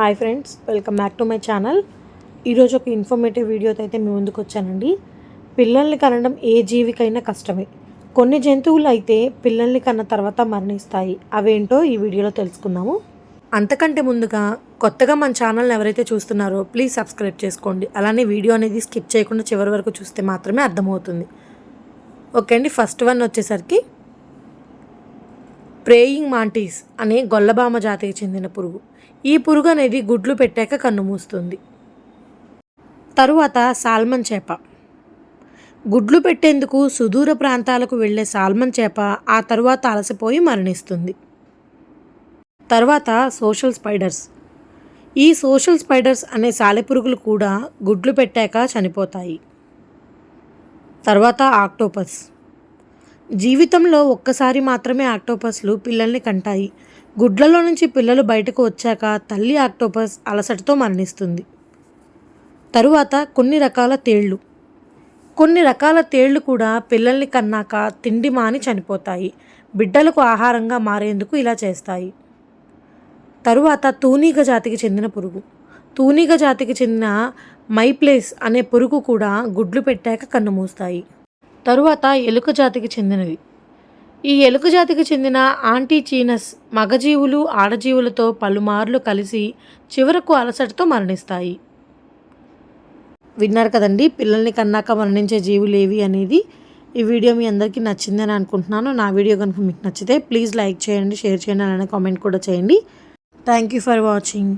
Hi friends welcome back to my channel. ఈరోజు ఒక informative వీడియోతో అయితే మీ ముందుకు వచ్చానండి. పిల్లల్ని కనడం ఏ జీవికైనా కష్టమే. కొన్ని జంతువులు అయితే పిల్లల్ని కన్న తర్వాత మరణిస్తాయి. అవేంటో ఈ వీడియోలో తెలుసుకుందాము. అంతకంటే ముందుగా కొత్తగా మన ఛానల్ని ఎవరైతే చూస్తున్నారో ప్లీజ్ సబ్స్క్రైబ్ చేసుకోండి. అలానే వీడియో అనేది స్కిప్ చేయకుండా చివరి వరకు చూస్తే మాత్రమే అర్థమవుతుంది. ఓకే అండి ఫస్ట్ వన్ వచ్చేసరికి ప్రేయింగ్ మాంటీస్ అనే గొల్లబామ జాతికి చెందిన పురుగు. ఈ పురుగు అనేది గుడ్లు పెట్టాక కన్ను మూస్తుంది. తరువాత సాల్మన్ చేప. గుడ్లు పెట్టేందుకు సుదూర ప్రాంతాలకు వెళ్ళే సాల్మన్ చేప ఆ తరువాత అలసిపోయి మరణిస్తుంది. తర్వాత సోషల్ స్పైడర్స్. ఈ సోషల్ స్పైడర్స్ అనే సాలెపురుగులు కూడా గుడ్లు పెట్టాక చనిపోతాయి. తర్వాత ఆక్టోపస్. జీవితంలో ఒక్కసారి మాత్రమే ఆక్టోపస్లు పిల్లల్ని కంటాయి. గుడ్లలో నుంచి పిల్లలు బయటకు వచ్చాక తల్లి ఆక్టోపస్ అలసటతో మరణిస్తుంది. తరువాత కొన్ని రకాల తేళ్ళు కొన్ని రకాల తేళ్ళు కూడా పిల్లల్ని కన్నాక తిండి మాని చనిపోతాయి. బిడ్డలకు ఆహారంగా మారేందుకు ఇలా చేస్తాయి. తరువాత తూనీగ జాతికి చెందిన పురుగు. తూనీగ జాతికి చెందిన మైప్లేస్ అనే పురుగు కూడా గుడ్లు పెట్టాక కన్ను మూస్తాయి. తరువాత ఎలుక జాతికి చెందినవి. ఈ ఎలుక జాతికి చెందిన ఆంటీచీనస్ మగజీవులు ఆడజీవులతో పలుమార్లు కలిసి చివరకు అలసటతో మరణిస్తాయి. విన్నారు కదండి పిల్లల్ని కన్నాక మరణించే జీవులు ఏవి అనేది. ఈ వీడియో మీ అందరికీ నచ్చిందని అనుకుంటున్నాను. నా వీడియో కనుక మీకు నచ్చితే ప్లీజ్ లైక్ చేయండి షేర్ చేయండి అలానే కామెంట్ కూడా చేయండి. Thank you for watching.